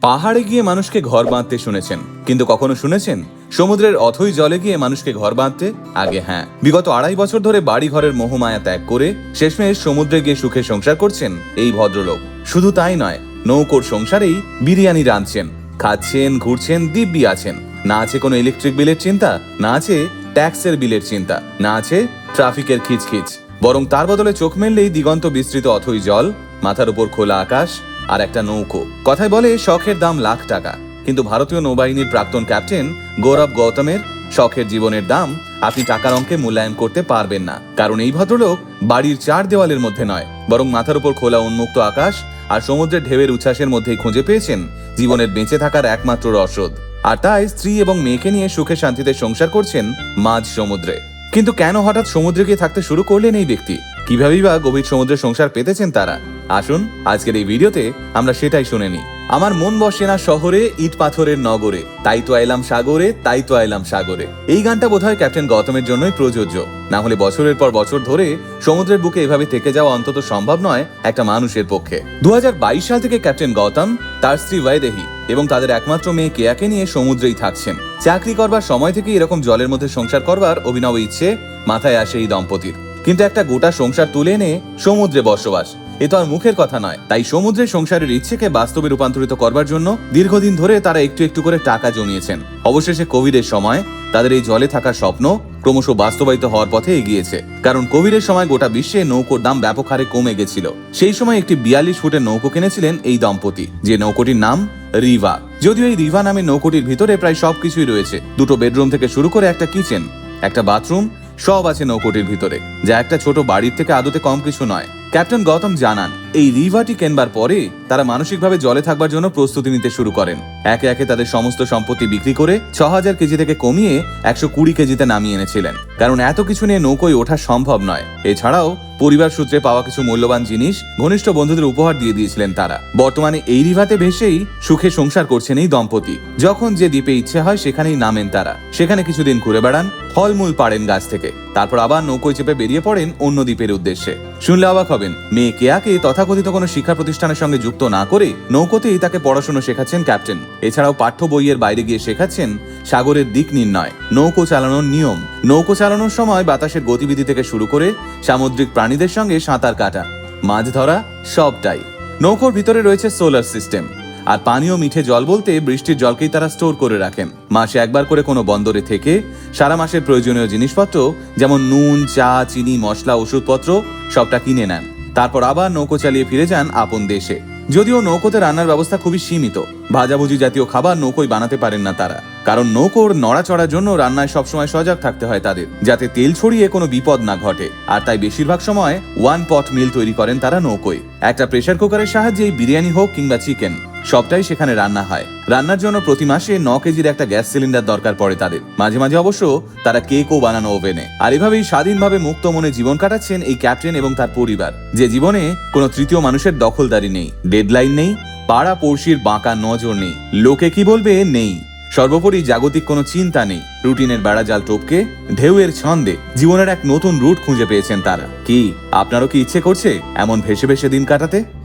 পাহাড়ে গিয়ে মানুষকে ঘর বাঁধতে শুনেছেন। কিন্তু কখনো শুনেছেন? সমুদ্রের অথই জলে গিয়ে মানুষকে ঘর বাঁধতে? আগে হ্যাঁ। বিগত আড়াই বছর ধরে বাড়ি ঘরের মোহমায়া ত্যাগ করে শেষমেশ সমুদ্রে গিয়ে সুখে সংসার করছেন এই ভদ্রলোক। শুধু তাই নয়, নৌকোর সংসারেই বিরিয়ানি রাঁধছেন, খাচ্ছেন, ঘুরছেন, দিব্যি আছেন। না আছে কোনো ইলেকট্রিক বিলের চিন্তা, না আছে ট্যাক্সের বিলের চিন্তা, না আছে ট্রাফিকের খিচখিচ। বরং তার বদলে চোখ মেললেই দিগন্ত বিস্তৃত অথই জল, মাথার উপর খোলা আকাশ আর একটা নৌকো। কথায় বলে, শখের দাম লাখ টাকা। কিন্তু ভারতীয় নৌবাহিনীর প্রাক্তন ক্যাপ্টেন গৌরব গৌতমের শখের জীবনের দাম আপনি টাকার অঙ্কে মূল্যায়ন করতে পারবেন না। কারণ এই ভদ্রলোক বাড়ির চার দেওয়ালের মধ্যে নয়, বরং মাথার উপর খোলা উন্মুক্ত আকাশ আর সমুদ্রের ঢেউয়ের উচ্ছ্বাসের মধ্যেই খুঁজে পেয়েছেন জীবনের বেঁচে থাকার একমাত্র রসদ। আর তাই স্ত্রী এবং মেয়েকে নিয়ে সুখে শান্তিতে সংসার করছেন মাঝ সমুদ্রে। কিন্তু কেন হঠাৎ সমুদ্রে গিয়ে থাকতে শুরু করলেন এই ব্যক্তি? কিভাবেই বা গভীর সমুদ্রে সংসার পেতেছেন তারা? আসুন, আজকের এই ভিডিওতে আমরা সেটাই শুনে নিই। আমার মন বসে না শহরে, ইট পাথরের নগরে। তাই তো আইলাম সাগরে, তাই তো আইলাম সাগরে। এই গানটা বোধহয় ক্যাপ্টেন গৌতমের জন্যই প্রযোজ্য। না হলে বছরের পর বছর ধরে সমুদ্রের বুকে এভাবে থেকে যাওয়া অন্তত সম্ভব নয় একটা মানুষের পক্ষে। দুহাজার বাইশ সাল থেকে ক্যাপ্টেন গৌতম তার স্ত্রী ওয়াইদেহি এবং তাদের একমাত্র মেয়ে কেয়াকে নিয়ে সমুদ্রেই থাকছেন। চাকরি করবার সময় থেকে এরকম জলের মধ্যে সংসার করবার অভিনব ইচ্ছে মাথায় আসে এই দম্পতির। কিন্তু একটা গোটা সংসার তুলে এনে সমুদ্রে বসবাস। এ তো আর মুখের কথা নয়। তাই সমুদ্রের সংসারের ইচ্ছেকে বাস্তবে রূপান্তরিত করবার জন্য দীর্ঘদিন ধরে তারা একটু একটু করে টাকা জমিয়েছেন। অবশেষে কোভিডের সময় তাদের এই জলে থাকার স্বপ্ন ক্রমশ বাস্তবায়িত হওয়ার পথে এগিয়েছে। কারণ কোভিডের সময় গোটা বিশ্বে নৌকোর দাম ব্যাপক হারে কমে গেছিল। সেই সময় একটি বিয়াল্লিশ ফুটের নৌকো কিনেছিলেন এই দম্পতি। যে নৌকোটির নাম রিভা। যদিও এই রিভা নামে নৌকোটির ভিতরে প্রায় সবকিছুই রয়েছে। দুটো বেডরুম থেকে শুরু করে একটা কিচেন, একটা বাথরুম, সব আছে নৌকোটির ভিতরে। যা একটা ছোট বাড়ির থেকে আদতে কম কিছু নয়। ক্যাপ্টেন গৌতম জানান, এই রিভাটি কেনবার পরে তারা মানসিকভাবে জলে থাকবার জন্য প্রস্তুতি নিতে শুরু করেন। একে একে তাদের সমস্ত সম্পত্তি বিক্রি করে ছ হাজার কেজি থেকে কমিয়ে একশো কুড়ি কেজিতে নামিয়ে এনেছিলেন। কারণ এত কিছু নিয়ে নৌকোয় ওঠা সম্ভব নয়। এছাড়াও পরিবার সূত্রে পাওয়া কিছু মূল্যবান জিনিস ঘনিষ্ঠ বন্ধুদের উপহার দিয়ে দিয়েছিলেন তারা। বর্তমানে এই রিভাতে ভেসেই সুখে সংসার করছেন এই দম্পতি। যখন যে দ্বীপে ইচ্ছে হয় সেখানেই নামেন তারা। সেখানে কিছুদিন ঘুরে বেড়ান, ফলমূল পাড়েন গাছ থেকে। তারপর আবার নৌকোয় চেপে বেরিয়ে পড়েন অন্য দ্বীপের উদ্দেশ্যে। শুনলে অবাক হবেন। মেয়ে কেয়াকে তথাকথিত কোনো শিক্ষা প্রতিষ্ঠানের সঙ্গে যুক্ত না করে নৌকোতেই তাকে পড়াশোনা শেখাচ্ছেন ক্যাপ্টেন। এছাড়াও পাঠ্য বইয়ের বাইরে গিয়ে শেখাচ্ছেন সাগরের দিক নির্ণয়। নৌকো চালানোর নিয়ম। নৌকো চালানোর সময় বাতাসের গতিবিধি থেকে শুরু করে সামুদ্রিক প্রাণীদের সঙ্গে সাঁতার কাটা। মাছ ধরা সবটাই। নৌকোর ভিতরে রয়েছে সোলার সিস্টেম। আর পানীয় মিঠে জল বলতে বৃষ্টির জলকেই তারা স্টোর করে রাখেন। মাসে একবার করে কোনো বন্দরে থেকে সারা মাসের প্রয়োজনীয় জিনিসপত্র, যেমন নুন, চা, চিনি, মশলা, ওষুধপত্র সবটা কিনে নেন। তারপর আবার নৌকো চালিয়ে ফিরে যান আপন দেশে। যদিও নৌকোতে রান্নার ব্যবস্থা খুবই সীমিত, ভাজাভুজি জাতীয় খাবার নৌকোই বানাতে পারেন না তারা। কারণ নৌকোর নড়াচড়ার জন্য রান্নায় সবসময় সজাগ থাকতে হয় তাদের, যাতে তেল ছড়িয়ে কোনো বিপদ না ঘটে। আর তাই বেশিরভাগ সময় ওয়ান পট মিল তৈরি করেন তারা নৌকোয়। একটা প্রেশার কুকারের সাহায্যে বিরিয়ানি হোক কিংবা চিকেন সবটাই সেখানে রান্না হয়। রান্নার জন্য প্রতি মাসে ন কেজির একটা গ্যাস সিলিন্ডার দরকার পড়ে তাদের। মাঝে মাঝে অবশ্য তারা কেকও বানানো ওভেনে। আর এভাবেই স্বাধীনভাবে মুক্ত মনে জীবন কাটাচ্ছেন এই ক্যাপ্টেন এবং তার পরিবার। যে জীবনে কোনো তৃতীয় মানুষের দখলদারি নেই, ডেডলাইন নেই, পাড়া পড়শির বাঁকা নজর নেই, লোকে কি বলবে নেই। সর্বোপরি জাগতিক কোনো চিন্তা নেই, রুটিনের বেড়াজাল টপকে, ঢেউয়ের ছন্দে জীবনের এক নতুন রুট খুঁজে পেয়েছেন তারা। কি, আপনারও কি ইচ্ছে করছে এমন ভেসে ভেসে দিন কাটাতে?